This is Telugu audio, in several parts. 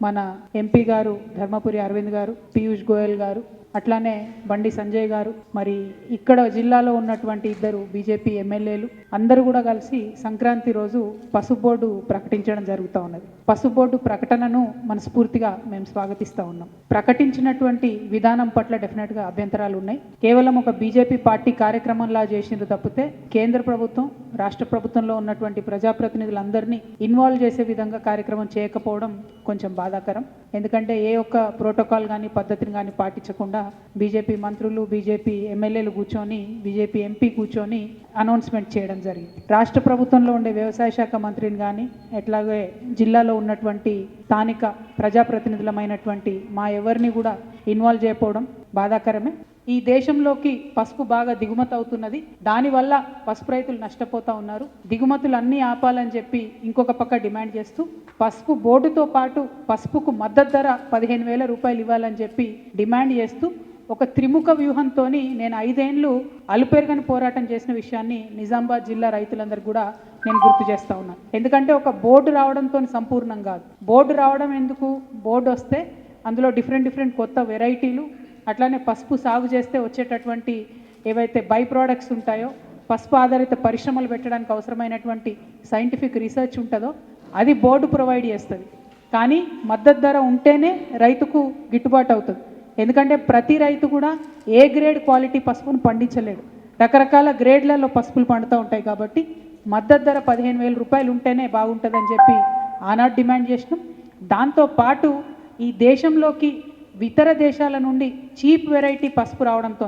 మన ఎంపీ గారు ధర్మపురి అరవింద్ గారు పీయూష్ గోయల్ గారు అట్లానే బండి సంజయ్ గారు మరి ఇక్కడ జిల్లాలో ఉన్నటువంటి ఇద్దరు బీజేపీ ఎమ్మెల్యేలు అందరూ కూడా కలిసి సంక్రాంతి రోజు పసుపు బోర్డు ప్రకటించడం జరుగుతూ ఉన్నది. పసుపు బోర్డు ప్రకటనను మనస్ఫూర్తిగా మేము స్వాగతిస్తూ ఉన్నాం. ప్రకటించినటువంటి విధానం పట్ల డెఫినెట్గా అభ్యంతరాలు ఉన్నాయి. కేవలం ఒక బీజేపీ పార్టీ కార్యక్రమంలా చేసినది తప్పితే కేంద్ర ప్రభుత్వం రాష్ట్ర ప్రభుత్వంలో ఉన్నటువంటి ప్రజాప్రతినిధులందరినీ ఇన్వాల్వ్ చేసే విధంగా కార్యక్రమం చేయకపోవడం కొంచెం బాధాకరం. ఎందుకంటే ఏ ఒక్క ప్రోటోకాల్ కానీ పద్ధతిని కానీ పాటించకుండా బీజేపీ మంత్రులు బీజేపీ ఎమ్మెల్యేలు కూర్చొని బీజేపీ ఎంపీ కూర్చొని అనౌన్స్మెంట్ చేయడం జరిగింది. రాష్ట్ర ప్రభుత్వంలో ఉండే వ్యవసాయ శాఖ మంత్రిని కానీ ఎట్లాగే జిల్లాలో ఉన్నటువంటి స్థానిక ప్రజాప్రతినిధులమైనటువంటి మా ఎవరిని కూడా ఇన్వాల్వ్ చేయకపోవడం బాధాకరమే. ఈ దేశంలోకి పసుపు బాగా దిగుమతి అవుతున్నది దానివల్ల పసుపు రైతులు నష్టపోతా ఉన్నారు. దిగుమతులు అన్నీ ఆపాలని చెప్పి ఇంకొక పక్క డిమాండ్ చేస్తూ పసుపు బోర్డుతో పాటు పసుపుకు మద్దతు ధర పదిహేను వేల రూపాయలు ఇవ్వాలని చెప్పి డిమాండ్ చేస్తూ ఒక త్రిముఖ వ్యూహంతో నేను ఐదేండ్లు అలుపెరగని పోరాటం చేసిన విషయాన్ని నిజామాబాద్ జిల్లా రైతులందరూ కూడా నేను గుర్తు చేస్తా ఉన్నాను ఎందుకంటే ఒక బోర్డు రావడంతో సంపూర్ణం కాదు. బోర్డు రావడం ఎందుకు? బోర్డు వస్తే అందులో డిఫరెంట్ డిఫరెంట్ కొత్త వెరైటీలు అట్లానే పసుపు సాగు చేస్తే వచ్చేటటువంటి ఏవైతే బై ప్రోడక్ట్స్ ఉంటాయో పసుపు ఆధారిత పరిశ్రమలు పెట్టడానికి అవసరమైనటువంటి సైంటిఫిక్ రీసెర్చ్ ఉంటుందో అది బోర్డు ప్రొవైడ్ చేస్తుంది. కానీ మద్దతు ధర ఉంటేనే రైతుకు గిట్టుబాటు అవుతుంది. ఎందుకంటే ప్రతి రైతు కూడా ఏ గ్రేడ్ క్వాలిటీ పసుపును పండించలేడు. రకరకాల గ్రేడ్లలో పసుపులు పండుతూ ఉంటాయి కాబట్టి మద్దతు ధర పదిహేను వేల రూపాయలు ఉంటేనే బాగుంటుందని చెప్పి ఆనాడు డిమాండ్ చేసినాం. దాంతోపాటు ఈ దేశంలోకి ఇతర దేశాల నుండి చీప్ వెరైటీ పసుపు రావడంతో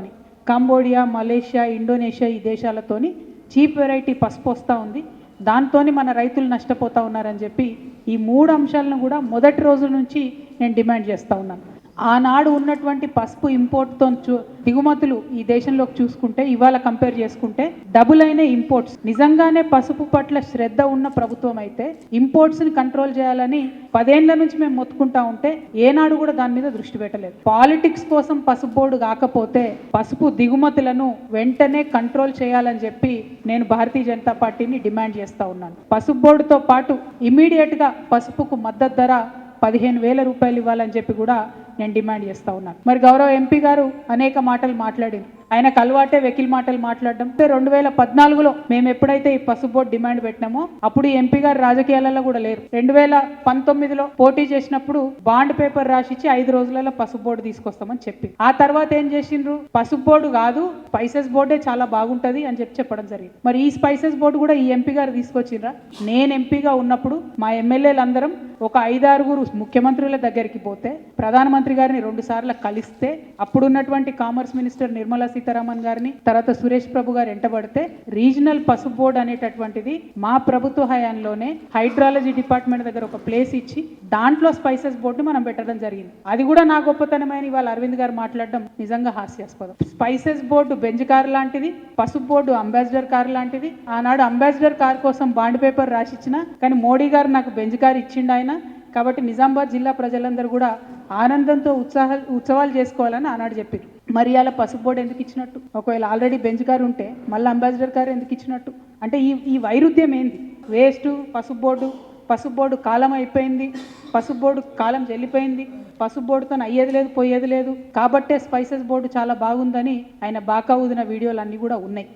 కంబోడియా మలేషియా ఇండోనేషియా ఈ దేశాలతోని చీప్ వెరైటీ పసుపు వస్తూ ఉంది. దాంతోని మన రైతులు నష్టపోతూ ఉన్నారని చెప్పి ఈ మూడు అంశాలను కూడా మొదటి రోజు నుంచి నేను డిమాండ్ చేస్తూ ఉన్నాను. ఆనాడు ఉన్నటువంటి పసుపు ఇంపోర్ట్తో చూ దిగుమతులు ఈ దేశంలోకి చూసుకుంటే ఇవాళ కంపేర్ చేసుకుంటే డబుల్ అయిన ఇంపోర్ట్స్. నిజంగానే పసుపు పట్ల శ్రద్ధ ఉన్న ప్రభుత్వం అయితే ఇంపోర్ట్స్ని కంట్రోల్ చేయాలని పదేళ్ళ నుంచి మేము మొత్తుకుంటా ఉంటే ఏనాడు కూడా దాని మీద దృష్టి పెట్టలేదు. పాలిటిక్స్ కోసం పసుపు బోర్డు కాకపోతే పసుపు దిగుమతులను వెంటనే కంట్రోల్ చేయాలని చెప్పి నేను భారతీయ జనతా పార్టీని డిమాండ్ చేస్తా ఉన్నాను. పసుపు బోర్డుతో పాటు ఇమీడియట్గా పసుపుకు మద్దతు ధర పదిహేను వేల రూపాయలు ఇవ్వాలని చెప్పి కూడా నేను డిమాండ్ చేస్తా ఉన్నాను మరి గౌరవ ఎంపీ గారు అనేక మాటలు మాట్లాడింది ఆయనకు అలవాటే వెకిల్ మాటలు మాట్లాడడం. రెండు వేల పద్నాలుగులో మేము ఎప్పుడైతే ఈ పసుపు బోర్డు డిమాండ్ పెట్టినామో అప్పుడు ఈ ఎంపీ గారు రాజకీయాలలో కూడా లేరు. రెండు వేల పంతొమ్మిదిలో పోటీ చేసినప్పుడు బాండ్ పేపర్ రాసిచ్చి ఐదు రోజులలో పసుపు బోర్డు తీసుకొస్తామని చెప్పి. ఆ తర్వాత ఏం చేసిండ్రు? పసుపు బోర్డు కాదు స్పైసెస్ బోర్డే చాలా బాగుంటది అని చెప్పి చెప్పడం జరిగింది. మరి ఈ స్పైసెస్ బోర్డు కూడా ఈ ఎంపీ గారు తీసుకొచ్చిండ్రా? నేను ఎంపీగా ఉన్నప్పుడు మా ఎమ్మెల్యేలందరం ఒక ఐదారుగురు ముఖ్యమంత్రుల దగ్గరికి పోతే ప్రధానమంత్రి గారిని రెండు సార్లు కలిస్తే అప్పుడున్నటువంటి కామర్స్ మినిస్టర్ నిర్మలా సీతారామన్ గారిని తర్వాత సురేష్ ప్రభు గారు ఎంటబడితే రీజనల్ పసుపు బోర్డు అనేటటువంటిది మా ప్రభుత్వ హయాంలోనే హైడ్రాలజీ డిపార్ట్మెంట్ దగ్గర ఒక ప్లేస్ ఇచ్చి దాంట్లో స్పైసెస్ బోర్డు మనం పెట్టడం జరిగింది. అది కూడా నా గొప్పతనమైన ఇవాళ అరవింద్ గారు మాట్లాడడం నిజంగా హాస్యాస్పదం. స్పైసెస్ బోర్డు బెంజ్ కార్ లాంటిది పసుపు బోర్డు అంబాసిడర్ కార్ లాంటిది. ఆనాడు అంబాసిడర్ కార్ కోసం బాండ్ పేపర్ రాసిచ్చిన కానీ మోడీ గారు నాకు బెంజ్ కార్ ఇచ్చిండు ఆయన. కాబట్టి నిజామాబాద్ జిల్లా ప్రజలందరూ కూడా ఆనందంతో ఉత్సాహ ఉత్సవాలు చేసుకోవాలని ఆనాడు చెప్పారు మరి అలా పసుపు బోర్డు ఎందుకు ఇచ్చినట్టు? ఒకవేళ ఆల్రెడీ బెంచ్ గారు ఉంటే మళ్ళీ అంబాసిడర్ గారు ఎందుకు ఇచ్చినట్టు? అంటే ఈ ఈ వైరుధ్యం ఏంది? వేస్ట్ పసుపు బోర్డు పసుపు బోర్డు కాలం అయిపోయింది. పసుపు బోర్డు కాలం చెల్లిపోయింది. పసుపు బోర్డుతో అయ్యేది లేదు పోయేది లేదు. కాబట్టే స్పైసెస్ బోర్డు చాలా బాగుందని ఆయన బాకా ఊదిన వీడియోలు అన్నీ కూడా ఉన్నాయి.